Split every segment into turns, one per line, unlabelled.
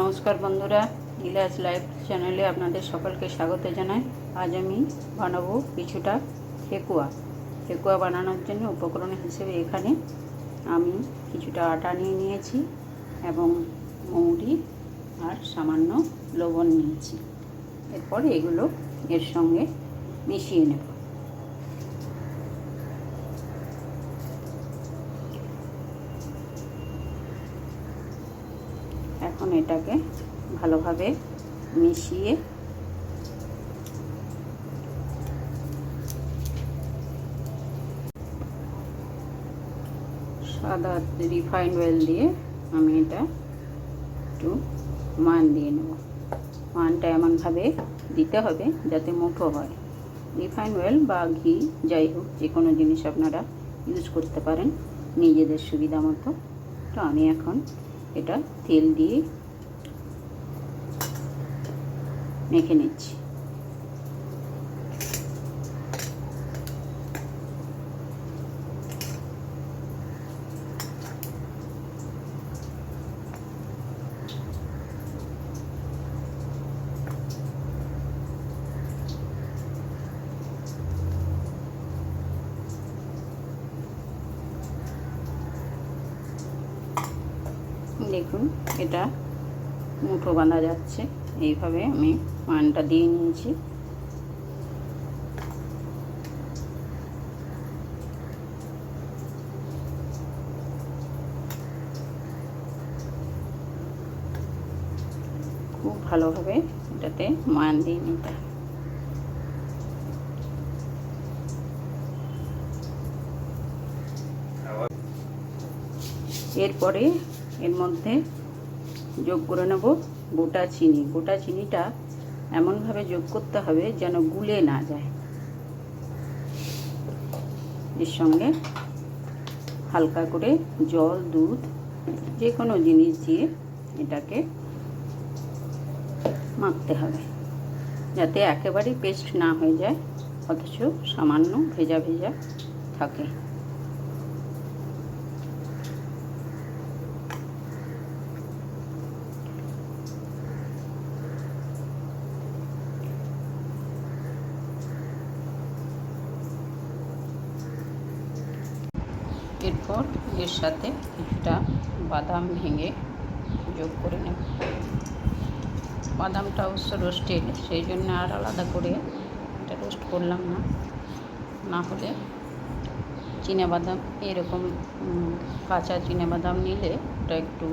নমস্কার বন্ধুরা ইলাস লাইভ চ্যানেলে আপনাদের সকলকে স্বাগত জানাই। আজ আমি বানাবো কিছুটা ঠেকুয়া ঠেকুয়া বানানোর জন্য উপকরণ হিসেবে এখানে আমি কিছুটা আটা নিয়ে নিয়েছি এবং মৌরি আর সামান্য লবণ নিয়েছি। এরপর এগুলো এর সঙ্গে মিশিয়ে নেব। এখন এটাকে ভালোভাবে মিশিয়ে সাদা রিফাইন্ড অয়েল দিয়ে আমি এটা একটু মান দিয়ে নেব। মানটা এমনভাবে দিতে হবে যাতে মুঠো হয়। রিফাইন্ড অয়েল বা ঘি, যাই হোক, যে কোনো জিনিস আপনারা ইউজ করতে পারেন নিজেদের সুবিধা মতো। তো আমি এখন এটা তেল দিয়ে মেখে নিচ্ছি। দেখুন এটা মুঠো বাঁধা যাচ্ছে। এইভাবে আমি মানটা দিয়ে নিয়েছি। খুব ভালোভাবে এটাতে মান দিয়ে নিতে এরপরে এর মধ্যে যোগ করে নেব গোটা চিনি। গোটা চিনিটা এমনভাবে যোগ করতে হবে যেন গুলে না যায়। এর সঙ্গে হালকা করে জল, দুধ যে কোনো জিনিস দিয়ে এটাকে মাখতে হবে। যাতে একেবারেই পেস্ট না হয়ে যায়, অথচ সামান্য ভেজা ভেজা থাকে। এরপর এর সাথে কিছুটা বাদাম ভেঙে যোগ করে নেব। বাদামটা অবশ্য রোস্টেড, সেই জন্য আর আলাদা করে এটা রোস্ট করলাম না। না হলে বাদাম এরকম কাঁচা বাদাম নিলে ওটা একটু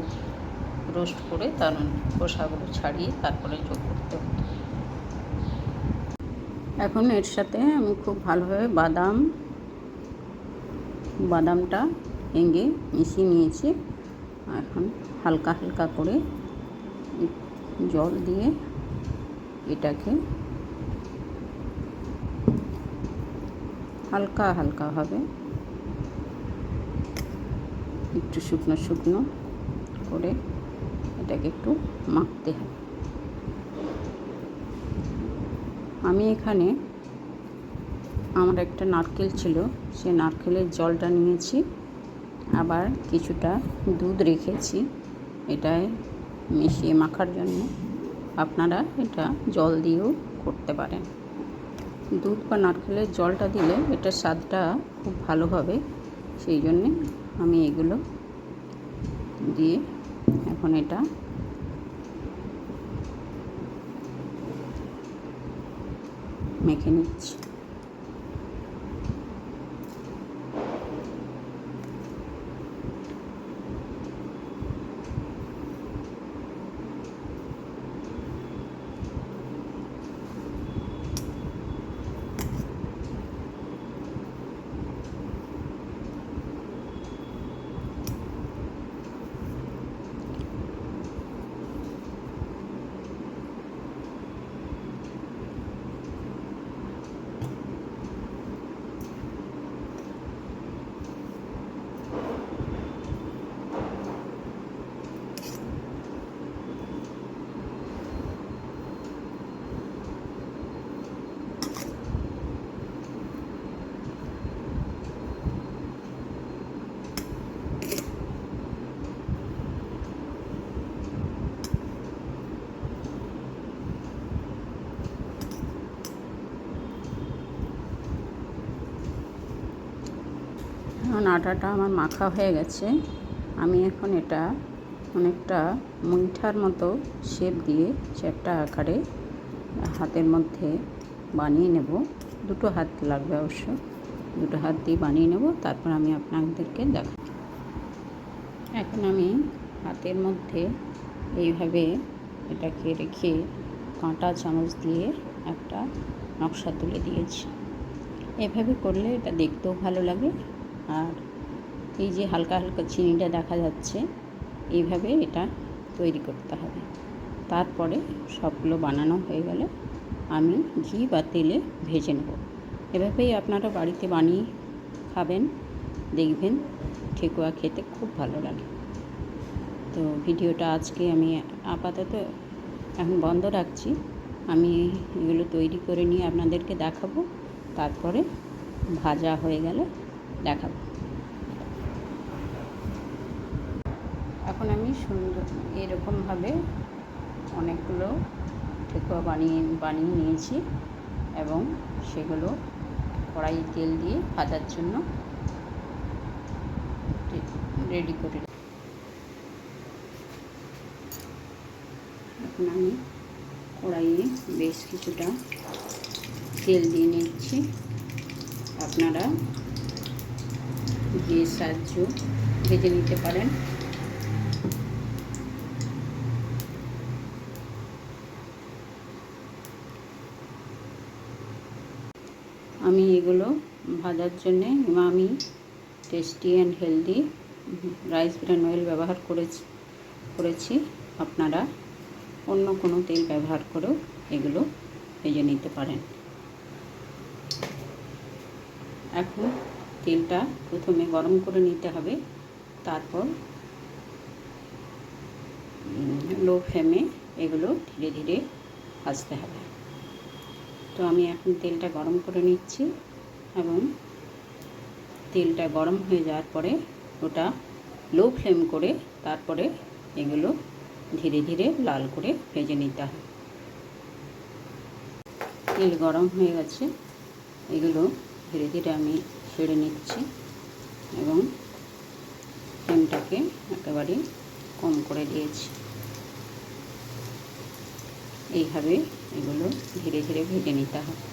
রোস্ট করে তার খোসাগুলো ছাড়িয়ে তারপরে যোগ করতে হতো এখন এর সাথে আমি খুব ভালোভাবে বাদাম বাদামটা ভেঙে মিশিয়ে নিয়েছি। এখন হালকা হালকা করে জল দিয়ে এটাকে হালকা হালকাভাবে একটু শুকনো শুকনো করে এটাকে একটু মাখতে হবে। আমি এখানে আমার একটা নারকেল ছিল, সে নারকেলের জলটা নিয়েছি। আবার কিছুটা দুধ রেখেছি এটায় মিশিয়ে মাখার জন্য। আপনারা এটা জল দিয়েও করতে পারেন। দুধ বা নারকেলের জলটা দিলে এটার স্বাদটা খুব ভালো হবে। সেই জন্যে আমি এগুলো দিয়ে এখন এটা মেখে নিচ্ছি। এখন আটাটা আমার মাখা হয়ে গেছে। আমি এখন এটা অনেকটা মুইঠার মতো শেপ দিয়ে শেপটা আকারে হাতের মধ্যে বানিয়ে নেব। দুটো হাত লাগবে অবশ্য। দুটো হাত দিয়ে বানিয়ে নেব, তারপর আমি আপনাদেরকে দেখাব এখন আমি হাতের মধ্যে এইভাবে এটাকে রেখে কাঁটা চামচ দিয়ে একটা নকশা তুলে দিয়েছি। এভাবে করলে এটা দেখতেও ভালো লাগে। আর এই যে হালকা হালকা চিনিটা দেখা যাচ্ছে, এইভাবে এটা তৈরি করতে হবে। তারপরে সবগুলো বানানো হয়ে গেলে আমি ঘি বা তেলে ভেজে নেব। এভাবেই আপনারা বাড়িতে বানিয়ে খাবেন, দেখবেন ঠেকুয়া খেতে খুব ভালো লাগে। তো ভিডিওটা আজকে আমি আপাতত এখন বন্ধ রাখছি। আমি এগুলো তৈরি করে নিয়ে আপনাদেরকে দেখাবো। তারপরে ভাজা হয়ে গেলে দেখাবো। এখন আমি সুন্দর এরকমভাবে অনেকগুলো ঠেকুয়া বানিয়ে বানিয়ে নিয়েছি এবং সেগুলো কড়াই তেল দিয়ে ভাজার জন্য রেডি করে এখন আমি কড়াইয়ে বেশ কিছুটা তেল দিয়ে নিচ্ছি। আপনারা ঘিয়ের সাহায্য ভেজে নিতে পারেন। আমি এগুলো ভাজার জন্যে আমি tasty and healthy rice bran oil ব্যবহার করেছি করেছি। আপনারা অন্য কোনো তেল ব্যবহার করেও এগুলো ভেজে নিতে পারেন। এখন তেলটা প্রথমে গরম করে নিতে হবে। তারপর লো ফ্লেমে এগুলো ধীরে ধীরে ভাজতে হবে। তো আমি এখন তেলটা গরম করে নিচ্ছি এবং তেলটা গরম হয়ে যাওয়ার পরে ওটা লো ফ্লেম করে তারপরে এগুলো ধীরে ধীরে লাল করে ভেজে নিতে হবে। তেল গরম হয়ে গেছে। এগুলো ধীরে ধীরে আমি ছেড়ে নিচ্ছি এবং ফ্লেমটাকে একেবারে কম করে দিয়েছি। এইভাবে এগুলো ধীরে ধীরে ভেজে নিতে হবে।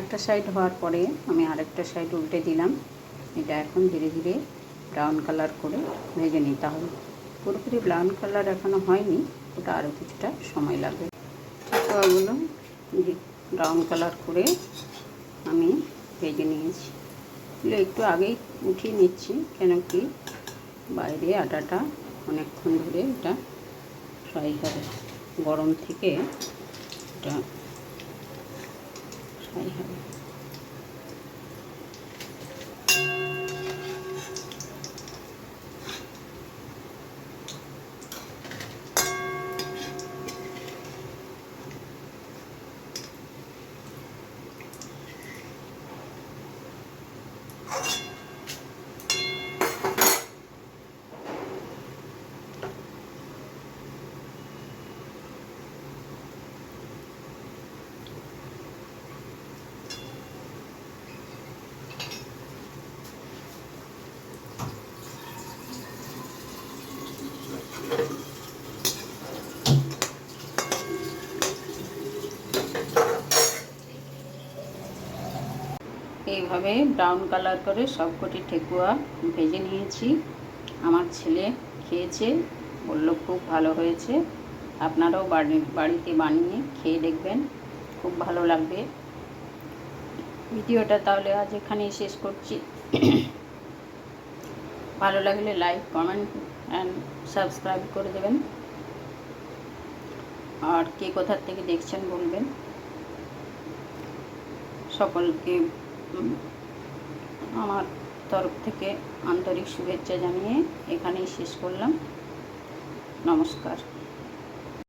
একটা সাইড হওয়ার পরে আমি আরেকটা সাইড উল্টে দিলাম। এটা এখন ধীরে ধীরে ব্রাউন কালার করে ভেজে নিতে হবে। পুরোপুরি ব্রাউন কালার এখনও হয়নি, ওটা আরও কিছুটা সময় লাগবে। ওগুলো ব্রাউন কালার করে আমি ভেজে নিয়েছি। এগুলো একটু আগেই উঠিয়ে নিচ্ছি, কেন কি বাইরে আটাটা অনেকক্ষণ ধরে এটা ফ্রাই হবে। গরম থেকে এটা ফ্রাই হবে। এইভাবে ব্রাউন কালার করে সবকটি ঠেকুয়া ভেজে নিয়েছি। আমার ছেলে খেয়েছে, বলল খুব ভালো হয়েছে। আপনারাও বাড়ি, বাড়িতে বানিয়ে খেয়ে দেখবেন, খুব ভালো লাগবে। ভিডিওটা তাহলে আজ এখানেই শেষ করছি। ভালো লাগলে লাইক কমেন্ট অ্যান্ড সাবস্ক্রাইব করে দেবেন। আর কে কোথার থেকে দেখছেন বলবেন। সকলকে আমার তরফ থেকে আন্তরিক শুভেচ্ছা জানিয়ে এখানেই শেষ করলাম। নমস্কার।